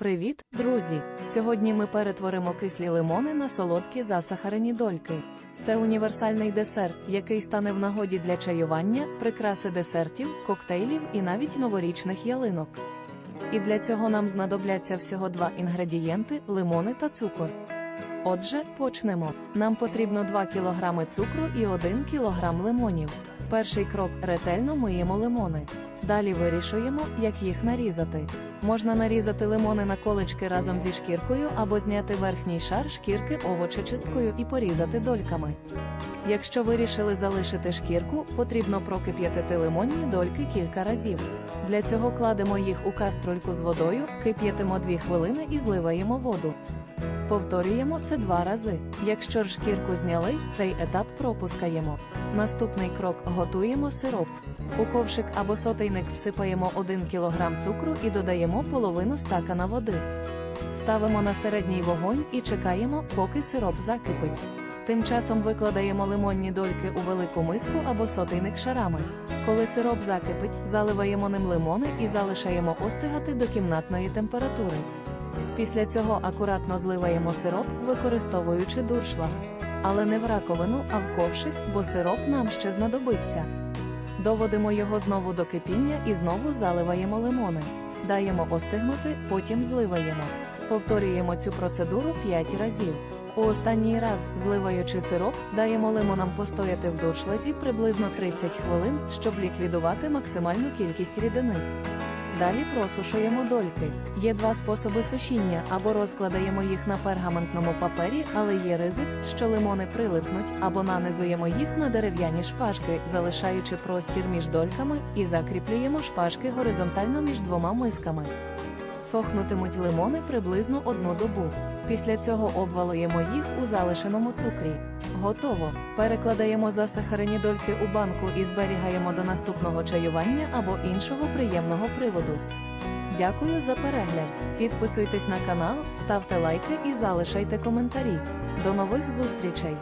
Привіт, друзі! Сьогодні ми перетворимо кислі лимони на солодкі засахарені дольки. Це універсальний десерт, який стане в нагоді для чаювання, прикраси десертів, коктейлів і навіть новорічних ялинок. І для цього нам знадобляться всього два інгредієнти лимони та цукор. Отже, почнемо. Нам потрібно 2 кг цукру і 1 кг лимонів. Перший крок ретельно миємо лимони. Далі вирішуємо, як їх нарізати. Можна нарізати лимони на колечки разом зі шкіркою або зняти верхній шар шкірки овочечисткою і порізати дольками. Якщо вирішили залишити шкірку, потрібно прокип'ятити лимонні дольки кілька разів. Для цього кладемо їх у каструльку з водою, кип'ятимо 2 хвилини і зливаємо воду. Повторюємо це два рази. Якщо ж шкірку зняли, цей етап пропускаємо. Наступний крок готуємо сироп. У ковшик або сотейник всипаємо 1 кг цукру і додаємо половину стакана води. Ставимо на середній вогонь і чекаємо, поки сироп закипить. Тим часом викладаємо лимонні дольки у велику миску або сотейник шарами. Коли сироп закипить, заливаємо ним лимони і залишаємо остигати до кімнатної температури. Після цього акуратно зливаємо сироп, використовуючи дуршлаг. Але не в раковину, а в ковшик, бо сироп нам ще знадобиться. Доводимо його знову до кипіння і знову заливаємо лимони. Даємо остигнути, потім зливаємо. Повторюємо цю процедуру 5 разів. У останній раз, зливаючи сироп, даємо лимонам постояти в дуршлагі приблизно 30 хвилин, щоб ліквідувати максимальну кількість рідини. Далі просушуємо дольки. Є два способи сушіння або розкладаємо їх на пергаментному папері, але є ризик, що лимони прилипнуть, або нанизуємо їх на дерев'яні шпажки, залишаючи простір між дольками, і закріплюємо шпажки горизонтально між двома мисками. Сохнутимуть лимони приблизно одну добу. Після цього обвалуємо їх у залишеному цукрі. Готово. Перекладаємо засахарені дольки у банку і зберігаємо до наступного чаювання або іншого приємного приводу. Дякую за перегляд. Підписуйтесь на канал, ставте лайки і залишайте коментарі. До нових зустрічей!